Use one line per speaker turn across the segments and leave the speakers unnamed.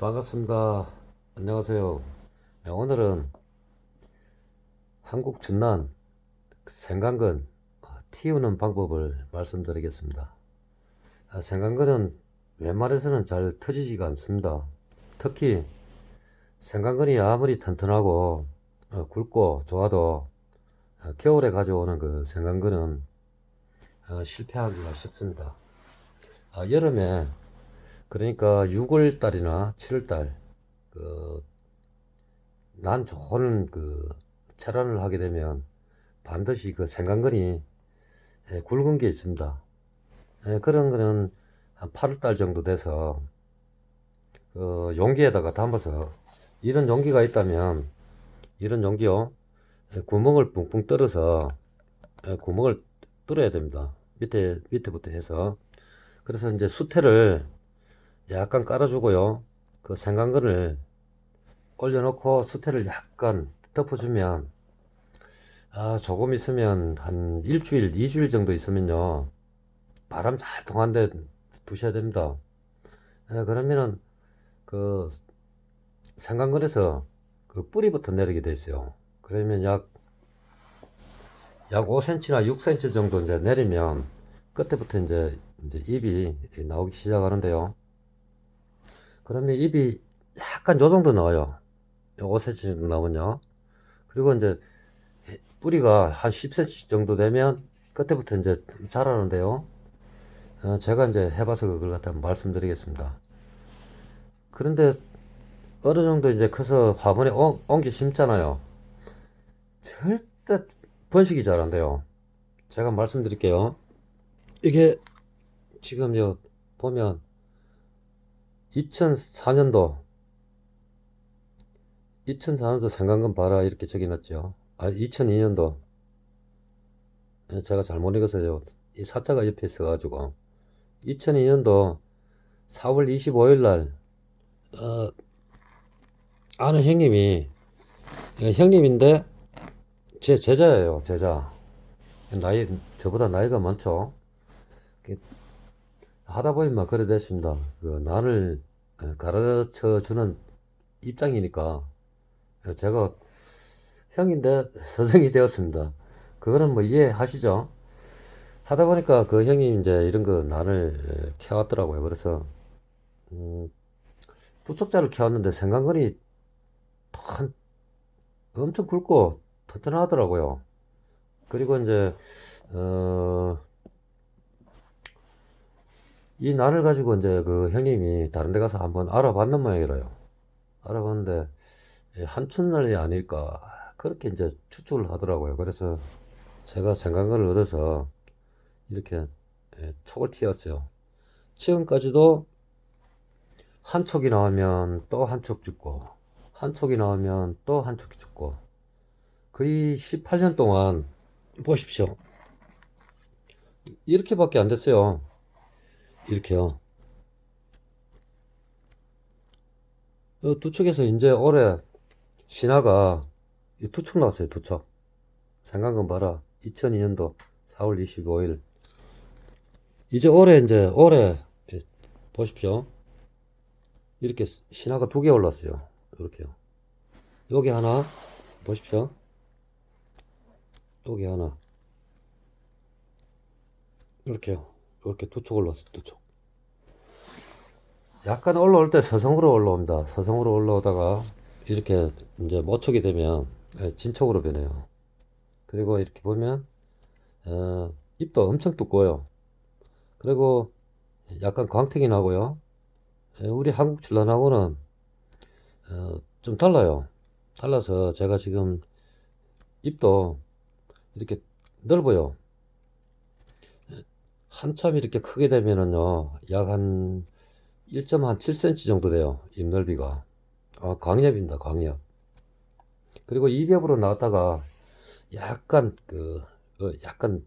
반갑습니다. 안녕하세요. 네, 오늘은 한국 준난 생강근 틔우는 방법을 말씀드리겠습니다. 아, 생강근은 웬만해서는 잘 터지지가 않습니다. 특히 생강근이 아무리 튼튼하고 어, 굵고 좋아도 어, 겨울에 가져오는 그 생강근은 어, 실패하기가 쉽습니다. 아, 여름에 그러니까 6월 달이나 7월 달, 그, 난 좋은 그 철안을 하게 되면 반드시 그 생강근이 예, 굵은 게 있습니다. 예, 그런 거는 한 8월 달 정도 돼서 그 용기에다가 담아서 이런 용기가 있다면 이런 용기요 예, 구멍을 뿡뿡 뚫어서 예, 구멍을 뚫어야 됩니다. 밑에 밑에부터 해서 그래서 이제 수태를 약간 깔아주고요. 그 생강근을 올려놓고 수태를 약간 덮어주면 아 조금 있으면 한 일주일, 이주일 정도 있으면요 바람 잘 통한데 두셔야 됩니다. 예, 그러면은 그 생강근에서 그 뿌리부터 내리게 돼 있어요. 그러면 약 약 5cm나 6cm 정도 이제 내리면 끝에부터 이제 이제 잎이 나오기 시작하는데요. 그러면 잎이 약간 요 정도 나와요. 5cm 정도 나오면요. 그리고 이제 뿌리가 한 10cm 정도 되면 끝에부터 이제 자라는데요. 어, 제가 이제 해봐서 그걸 갖다 말씀드리겠습니다. 그런데 어느 정도 이제 커서 화분에 옮- 옮겨 심잖아요. 절대 번식이 잘 안 돼요. 제가 말씀드릴게요. 이게 지금 요 보면 2004년도 2004년도 생강근 봐라 이렇게 적어놨죠. 아 2002년도 제가 잘못 읽었어요. 이 사자가 옆에 있어가지고 2002년도 4월 25일 날 어, 아는 형님이 예, 형님인데 제 제자예요 제자 나이 저보다 나이가 많죠. 하다 보니까 그래 됐습니다. 그 나를 가르쳐 주는 입장이니까 제가 형인데 서성이 되었습니다. 그거는 뭐 이해하시죠? 하다 보니까 그 형이 이제 이런 거 난을 캐왔더라고요. 그래서 음, 부촉자를 캐왔는데 생강근이 한 엄청 굵고 튼튼하더라고요. 그리고 이제 어, 이 난을 가지고 이제 그 형님이 다른 데 가서 한번 알아봤는 모양이라요. 알아봤는데 예, 한춘날이 아닐까 그렇게 이제 추측을 하더라고요. 그래서 제가 생각을 얻어서 이렇게 예, 촉을 튀었어요. 지금까지도 한 촉이 나오면 또 한 촉 죽고 한 촉이 나오면 또 한 촉이 죽고 거의 18년 동안 보십시오. 이렇게밖에 안 됐어요. 이렇게요. 어, 두 척에서 이제 올해 신화가 이두척 나왔어요. 두 척. 생각은 봐라. 2002년도 4월 25일. 이제 올해 이제 올해 예, 보십시오. 이렇게 신화가 두 개 올랐어요. 이렇게요. 여기 하나 보십시오. 여기 하나. 이렇게요. 이렇게 두촉 올라왔어요. 두 촉. 약간 올라올 때 서성으로 올라옵니다. 서성으로 올라오다가 이렇게 이제 모촉이 되면 예, 진촉으로 변해요. 그리고 이렇게 보면 어, 잎도 엄청 두꺼워요. 그리고 약간 광택이 나고요. 예, 우리 한국 출란하고는 어, 좀 달라요. 달라서 제가 지금 잎도 이렇게 넓어요. 한참 이렇게 크게 되면은요, 약 한 1.7cm 정도 돼요. 잎 넓이가. 아, 광엽입니다, 광엽. 그리고 이벽으로 나왔다가 약간 그, 어, 약간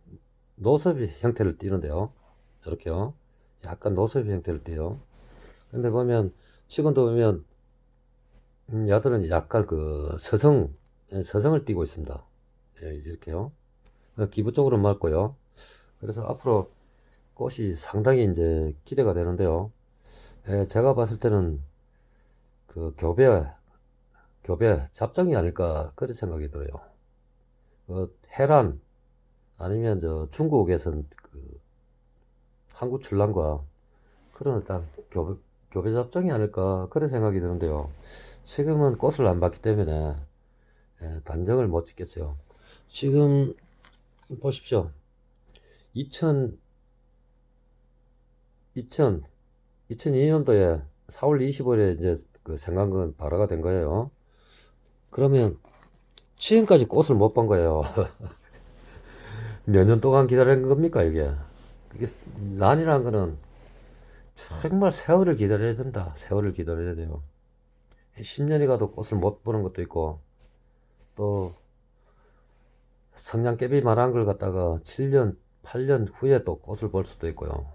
노섭의 형태를 띠는데요. 이렇게요. 약간 노섭의 형태를 띠요. 근데 보면, 지금도 보면, 음, 야들은 약간 그 서성, 예, 서성을 띠고 있습니다. 예, 이렇게요. 어, 기부 쪽으로 맞고요. 그래서 앞으로 꽃이 상당히 이제 기대가 되는데요. 예, 제가 봤을 때는 그 교배, 교배 잡종이 아닐까 그런 생각이 들어요. 그 해란 아니면 저 중국에선 그 한국 출란과 그런 어떤 교배, 교배 잡종이 아닐까 그런 생각이 드는데요. 지금은 꽃을 안 봤기 때문에 예, 단정을 못 짓겠어요. 지금 보십시오. 2000 2000 2002년도에 4월 25일에 이제 그 생강근 발화가 된 거예요. 그러면 지금까지 꽃을 못 본 거예요. 몇 년 동안 기다린 겁니까, 이게? 그게 난이라는 거는 정말 세월을 기다려야 된다. 세월을 기다려야 돼요. 10년이 가도 꽃을 못 보는 것도 있고, 또 성냥개비만한 걸 갖다가 7년, 8년 후에 또 꽃을 볼 수도 있고요.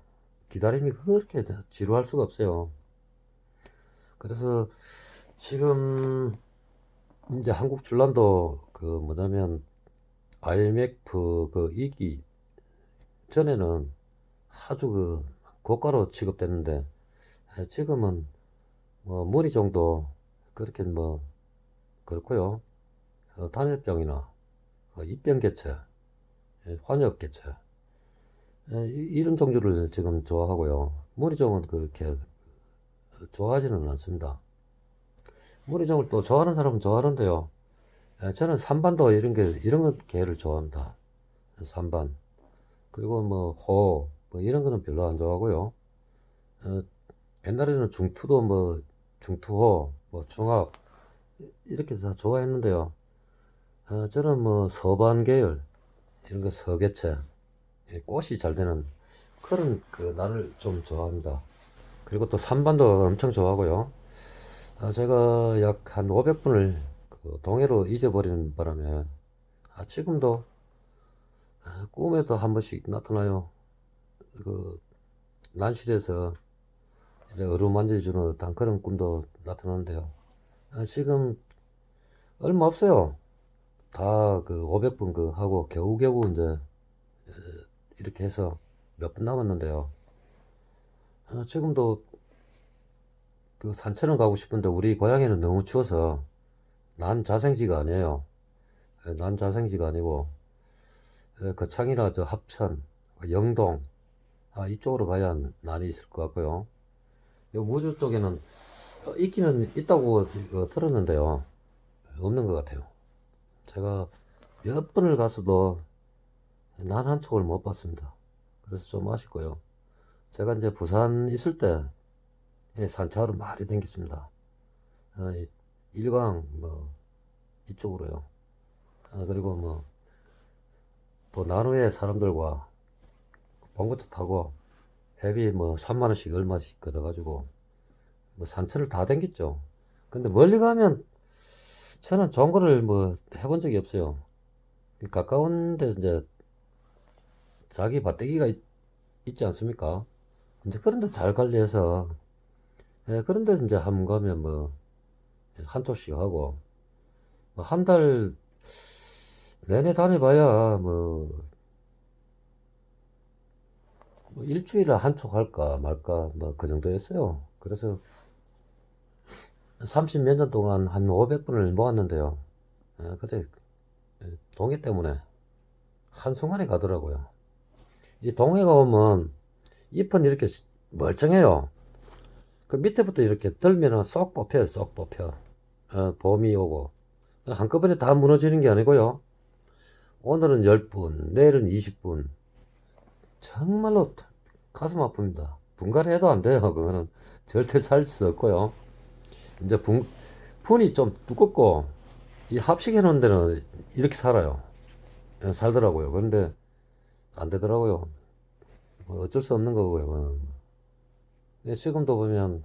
기다림이 그렇게 지루할 수가 없어요. 그래서 지금 이제 한국 출란도 그 뭐냐면 IMF 그 이기 전에는 아주 그 고가로 취급됐는데 지금은 뭐 무리 정도 그렇게 뭐 그렇고요. 어, 단열병이나 어, 입병 개체, 예, 환역 개체 예, 이- 이런 종류를 지금 좋아하고요. 무리종은 그렇게 좋아하지는 않습니다. 무리종을 또 좋아하는 사람은 좋아하는데요. 예, 저는 산반도 이런 게 이런 것 개를 좋아합니다. 산반 그리고 뭐 호, 뭐 이런 거는 별로 안 좋아하고요. 어, 옛날에는 중투도 뭐 중투호, 뭐 중합 이- 이렇게 다 좋아했는데요. 어, 저는 뭐 서반 계열 이런 거 서개체 예, 꽃이 잘 되는 그런 그 날을 좀 좋아합니다. 그리고 또 산반도 엄청 좋아하고요. 아, 제가 약 한 500분을 그 동해로 잊어버리는 바람에 아, 지금도 아, 꿈에도 한 번씩 나타나요. 그 난실에서 어루만져주는 어떤 그런 꿈도 나타나는데요. 아, 지금 얼마 없어요. 다 그 500분 그 하고 겨우겨우 이제 에, 이렇게 해서 몇 분 남았는데요. 아, 지금도 그 산천은 가고 싶은데 우리 고향에는 너무 추워서 난 자생지가 아니에요. 에, 난 자생지가 아니고 에, 거창이나 저 합천, 영동 아, 이쪽으로 가야 난이 있을 것 같고요. 요 무주 쪽에는 어, 있기는 있다고 어, 들었는데요. 없는 것 같아요. 제가 몇 번을 가서도 난 한 촉을 못 봤습니다. 그래서 좀 아쉽고요. 제가 이제 부산 있을 때 예, 산차로 많이 다녔습니다. 어, 이- 일광 뭐 이쪽으로요. 아, 그리고 뭐 또 나루에 사람들과 봉고차 타고 회비 뭐 3만 원씩 얼마씩 걷어가지고 뭐 산천을 다 다녔죠. 근데 멀리 가면 저는 좋은 거를 뭐 해본 적이 없어요. 가까운 데 이제 자기 밭대기가 있, 지 않습니까? 이제 그런 데 잘 관리해서 예, 그런 데 이제 한번 가면 뭐 한 초씩 하고 뭐 한 달 내내 다녀봐야 뭐, 뭐 일주일에 한촉 할까 말까 뭐 그 정도였어요. 그래서 30 몇 년 동안 한 500분을 모았는데요. 예, 그래 예, 동해 때문에 한순간에 가더라고요. 이 동해가 오면 잎은 이렇게 멀쩡해요. 그 밑에부터 이렇게 들면은 쏙 뽑혀요, 쏙 뽑혀. 어, 봄이 오고. 한꺼번에 다 무너지는 게 아니고요. 오늘은 10분, 내일은 20분. 정말로 가슴 아픕니다. 분갈이해도 안 돼요. 그거는 절대 살 수 없고요. 이제 분, 분이 좀 두껍고, 이 합식해 놓은 데는 이렇게 살아요. 예, 살더라고요. 그런데 안 되더라고요. 뭐 어쩔 수 없는 거고요. 그거는. 예, 지금도 보면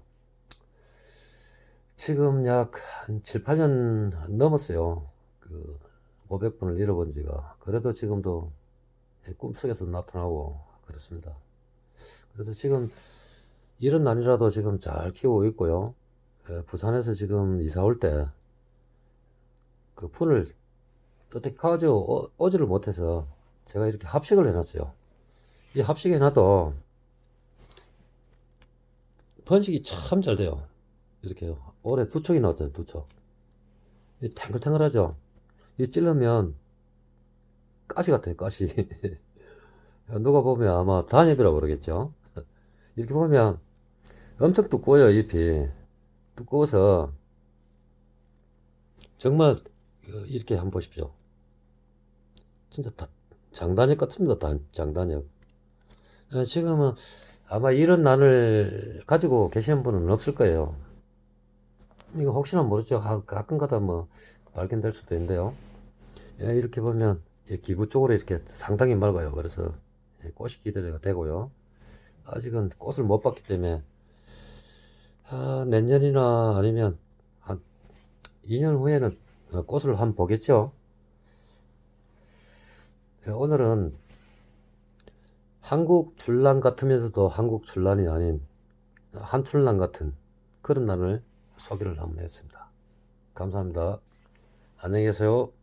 지금 약 한 7, 8년 넘었어요. 그 500분을 잃어본 지가. 그래도 지금도 예, 꿈속에서 나타나고 그렇습니다. 그래서 지금 이런 난이라도 지금 잘 키우고 있고요. 예, 부산에서 지금 이사 올 때 그 푼을 어떻게 가지고 오- 오지를 못해서 제가 이렇게 합식을 해놨어요. 이 합식해 놔도 번식이 참 잘 돼요. 이렇게 올해 두 촉이 나왔잖아요, 두 촉. 이 탱글탱글하죠? 이 찔르면 가시 같아요, 가시. 누가 보면 아마 단엽이라고 그러겠죠? 이렇게 보면 엄청 두꺼워요, 잎이. 두꺼워서 정말 어, 이렇게 한번 보십시오. 진짜 다 장단엽 같습니다, 단- 장단엽. 어, 지금은 아마 이런 난을 가지고 계시는 분은 없을 거예요. 이거 혹시나 모르죠. 가- 가끔 가다 뭐 발견될 수도 있는데요. 예, 이렇게 보면 이 기부 쪽으로 이렇게 상당히 맑아요. 그래서 예, 꽃이 기대가 되고요. 아직은 꽃을 못 봤기 때문에 아, 내년이나 아니면 한 2년 후에는 어, 꽃을 한번 보겠죠. 예, 오늘은 한국 출란 같으면서도 한국 출란이 아닌 한출란 같은 그런 난을 소개를 한번 했습니다. 감사합니다. 안녕히 계세요.